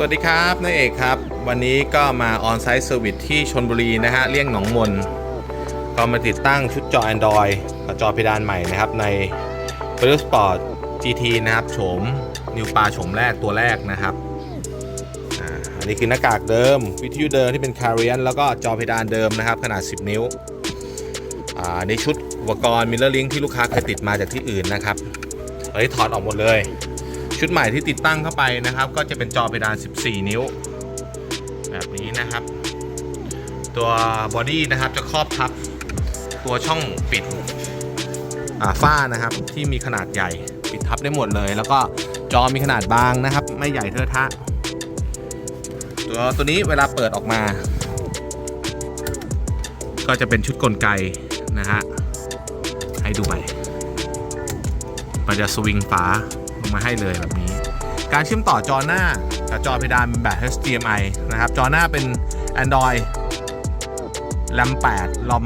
สวัสดีครับนายเอกครับ วันนี้ก็มาออนไซต์เซอร์วิสที่ชนบุรีนะฮะเลี่ยงหนองมน ก็มาติดตั้งชุดจอ Android กับจอเพดานใหม่นะครับ ใน p r i l Sport GT นะครับโฉมนิวปลาโฉมแรกตัวแรกนะครับอันนี้คือหน้ากากเดิม วิทยุเดิมที่เป็น c a r i a n แล้วก็จอเพดานเดิมนะครับ ขนาด 10 นิ้วอ่าในชุดอุปกรณ์ Mirror Link ที่ลูกค้าเคยติดมาจากที่อื่นนะครับเฮ้ยถอดออกหมดเลย ชุดใหม่ที่ติดตั้งเข้าไปนะครับ ก็จะเป็นจอเพดาน 14 นิ้ว แบบนี้นะครับ ตัวบอดี้นะครับจะครอบทับตัวช่องปิดฝ้านะครับที่มีขนาดใหญ่ปิดทับได้หมดเลย แล้วก็จอมีขนาดบางนะครับ ไม่ใหญ่เทอะทะตัวตัวนี้เวลาเปิดออกมา ก็จะเป็นชุดกลไกนะฮะให้ดูไปมันจะสวิงฝา มาให้เลยแบบนี้ การเชื่อมต่อจอหน้ากับจอเพดานเป็นแบบ HDMI นะครับ จอหน้าเป็น Android RAM 8 ROM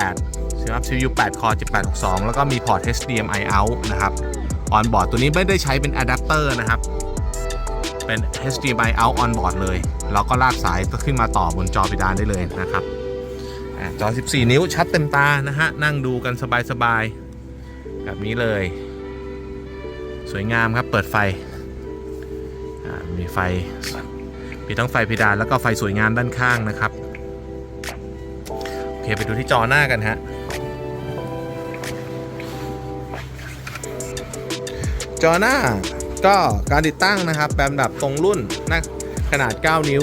128สำหรับ CPU 8 Core 7862 แล้วก็มีพอร์ต HDMI out นะครับ on board ตัวนี้ไม่ได้ใช้เป็นอะแดปเตอร์นะครับ เป็น HDMI out on board เลย แล้วก็ลากสายก็ขึ้นมาต่อบนจอเพดานได้เลยนะครับอ่าจอ 14 นิ้วชัดเต็มตานะฮะ นั่งดูกันสบายๆ แบบนี้เลย สวยงามครับเปิดไฟมีไฟมีทั้งไฟเพดานแล้วก็ไฟสวยงามด้านข้างนะครับโอเคไปดูที่จอหน้ากันฮะจอหน้าก็การติดตั้งนะครับแบบแบบตรงรุ่นนะขนาด 9 นิ้ว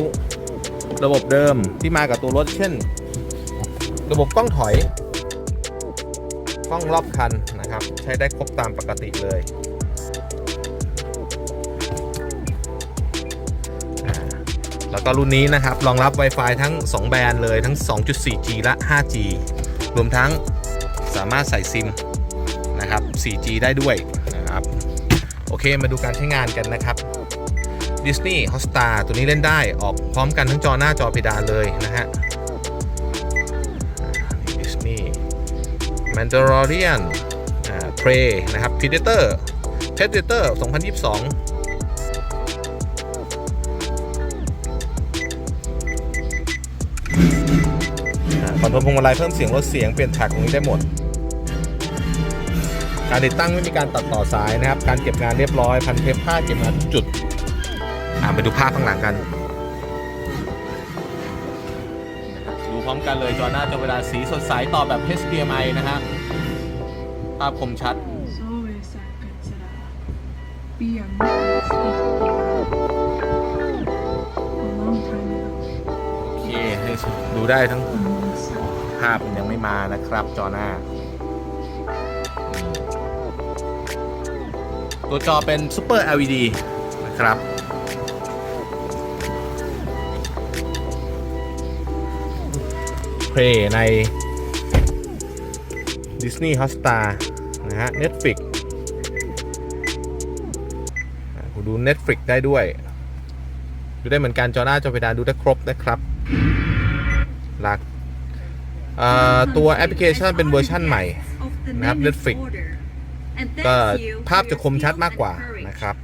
ระบบเดิมที่มากับตัวรถเช่น ระบบกล้องถอย กล้องรอบคันนะครับ ใช้ได้ครบตามปกติเลย แล้วก็รุ่นนี้นะครับรองรับ Wi-Fi ทั้ง 2 แบรนด์เลยทั้ง 2.4G และ 5G รวมทั้งสามารถใส่ซิมนะครับ 4G ได้ด้วยนะครับ โอเคมาดูการใช้งานกันนะครับ Disney Hotstar ตัวนี้เล่นได้ออกพร้อมกันทั้งจอหน้าจอเพดานเลยนะฮะ Disney Mandalorian อ่า Prey นะครับ Predator Predator 2022 คอนโทรลพวงมาลัยเพิ่มเสียงลดเสียงเปลี่ยนแท็กตรงนี้ได้หมด การติดตั้งไม่มีการตัดต่อสายนะครับ การเก็บงานเรียบร้อยพันเทปผ้าเก็บงานทุกจุดอ่าไปดูภาพข้างหลังกัน ดูพร้อมกันเลยจอหน้าจอเวลาสีสดใสต่อแบบ HDMI นะฮะภาพคมชัด It's always that good to be a mother's A ดูได้ทั้งภาพมันยังไม่มานะครับจอหน้า ตัวจอเป็น Super LED นะครับเพลย์ใน Disney Hotstar นะฮะ Netflix ดู Netflix ได้ด้วย ดูได้เหมือนกันจอหน้าจอเพดานดูได้ครบนะครับ หลักอ่าตัวแอปพลิเคชันเป็นเวอร์ชันใหม่นะครับ Netflix ก็ภาพจะคมชัดมากกว่านะครับ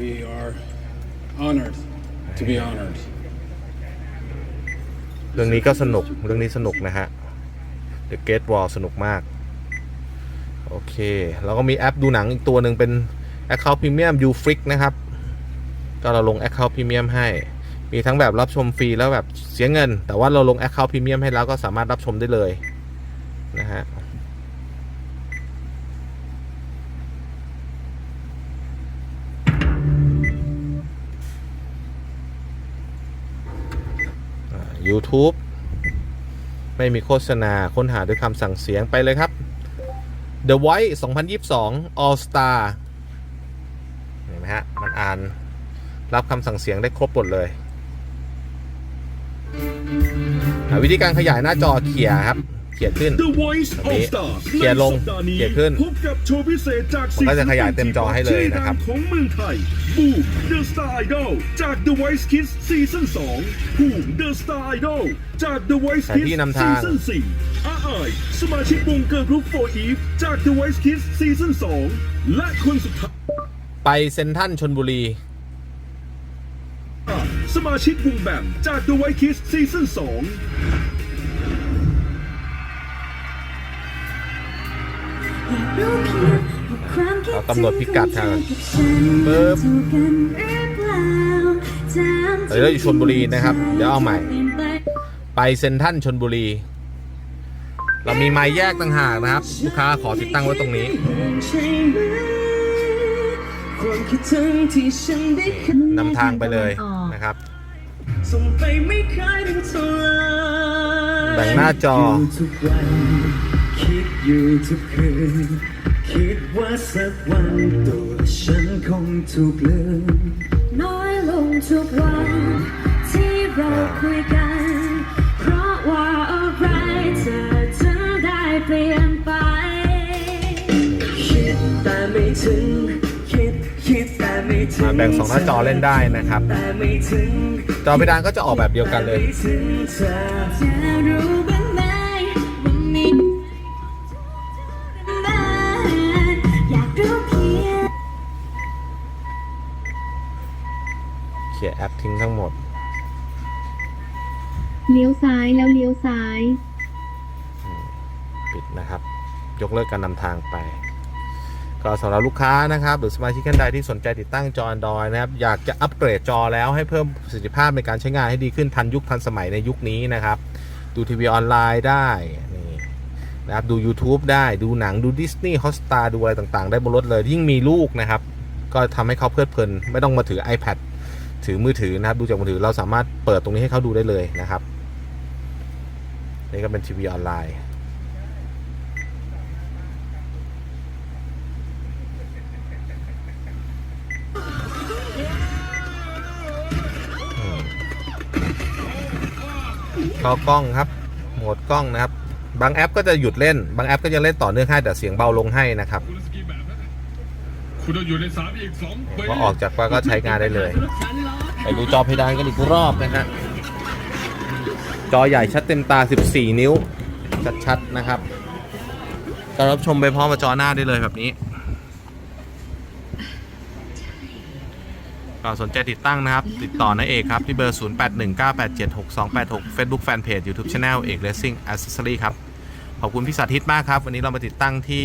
We are honored to be honored. เรื่องนี้ก็สนุก เรื่องนี้สนุกนะฮะ The Gate Wall สนุกมาก โอเค แล้วก็มีแอปดูหนังอีกตัวหนึ่งเป็น Account Premium Uflix นะครับ ก็เราลง Account Premium ให้ มีทั้งแบบรับชมฟรีแล้วแบบเสียเงิน แต่ว่าเราลง Account Premium ให้แล้วก็สามารถรับชมได้เลยนะฮะอ่า YouTube ไม่มีโฆษณาค้นหาด้วยคำสั่งเสียงไปเลยครับ The Voice 2022 All Star เห็นไหมฮะ มันอ่านรับคำสั่งเสียงได้ครบหมดเลย วิธีการขยายหน้าจอเขี่ยครับ เขี่ยขึ้น The Voice แบบนี้ All Star เขียนลงในสัปดาห์นี้เขียนขึ้นพบกับโชว์พิเศษจากมันก็จะขยายเต็มจอให้เลยนะครับชื่อดังของเมืองไทยบูม The Star Idol จาก The Voice Kids ซีซั่น2ภูมิ The Star Idol จาก The Voice แผน Kids ที่นำทางซีซั่น4อาอายสมาชิกวงเกิร์ลกรุ๊ป4 Eve จาก The Voice Kids ซีซั่น2และคนสุดท้ายไปเซนทรันชนบุรี สมาชิกวงแบมจาก The White Kids ซีซั่น2เรากำหนดพิกัดทางปึ๊บเดี๋ยวเราอยู่ชลบุรีนะครับ เดี๋ยวเอาใหม่ ไปเซ็นทรัลชนบุรี เรามีไม้แยกต่างหากนะครับ ลูกค้าขอติดตั้งไว้ตรงนี้ความคิดถึงที่ฉันได้คืนนำทางไปเลย นะครับแบ่งหน้าจอคิดอยู่ทุกคืนคิดว่าสักวันตัวฉันคงถูกลืมน้อยลงทุกวันที่เราคุยกัน เพราะว่าอะไรเธอถึงได้เปลี่ยนไป คิดแต่ไม่ถึง แต่ไม่ถึงมาแบ่งสองหน้าจอเล่นได้นะครับแต่ไม่ถึงจอเพดานก็จะออกแบบเดียวกันเลยแต่ไม่ถึงเธอจะรู้บ้างไหมว่ามีนานอยากรู้เพียงเขียแอปทิ้งทั้งหมด เลี้ยวซ้ายแล้วเลี้ยวซ้าย ปิดนะครับ ยกเลิกการนำทางไป ก็สำหรับลูกค้านะครับ หรือสมาชิกท่านใดที่สนใจติดตั้งจอ Android นะครับ อยากจะอัปเกรดจอแล้วให้เพิ่มประสิทธิภาพในการใช้งานให้ดีขึ้นทันยุคทันสมัยในยุคนี้นะครับ ดูทีวีออนไลน์ได้นี่นะครับดู YouTube ได้ดูหนังดูดิสนีย์ฮอสตาดูอะไรต่างๆ ได้บนรถเลย ยิ่งมีลูกนะครับ ก็ทำให้เขาเพลิดเพลิน ไม่ต้องมาถือ iPad ถือมือถือนะครับ ดูจากมือถือเราสามารถเปิดตรงนี้ให้เขาดูได้เลยนะครับ นี่ก็เป็นทีวีออนไลน์ เข้ากล้องครับ โหมดกล้องนะครับ บางแอปก็จะหยุดเล่น บางแอปก็จะเล่นต่อเนื่องให้แต่เสียงเบาลงให้นะครับคุณต้องอยู่ในสามอีกสองปีพอออกจากว่าก็ใช้งานได้เลย ไปดูจอเพดานกันอีกรอบนะฮะจอใหญ่ชัดเต็มตา 14 นิ้ว ชัดๆนะครับก็รับชมไปพร้อมกับจอหน้าได้เลยแบบนี้ ก็สนใจติดตั้งนะครับ ติดต่อนายเอกครับ ที่เบอร์ 0819876286 Facebook Fanpage YouTube Channel เอก Racing Accessory ครับ ขอบคุณพี่สาธิตมากครับ วันนี้เรามาติดตั้งที่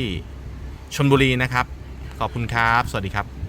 ชลบุรีนะครับ ขอบคุณครับ สวัสดีครับ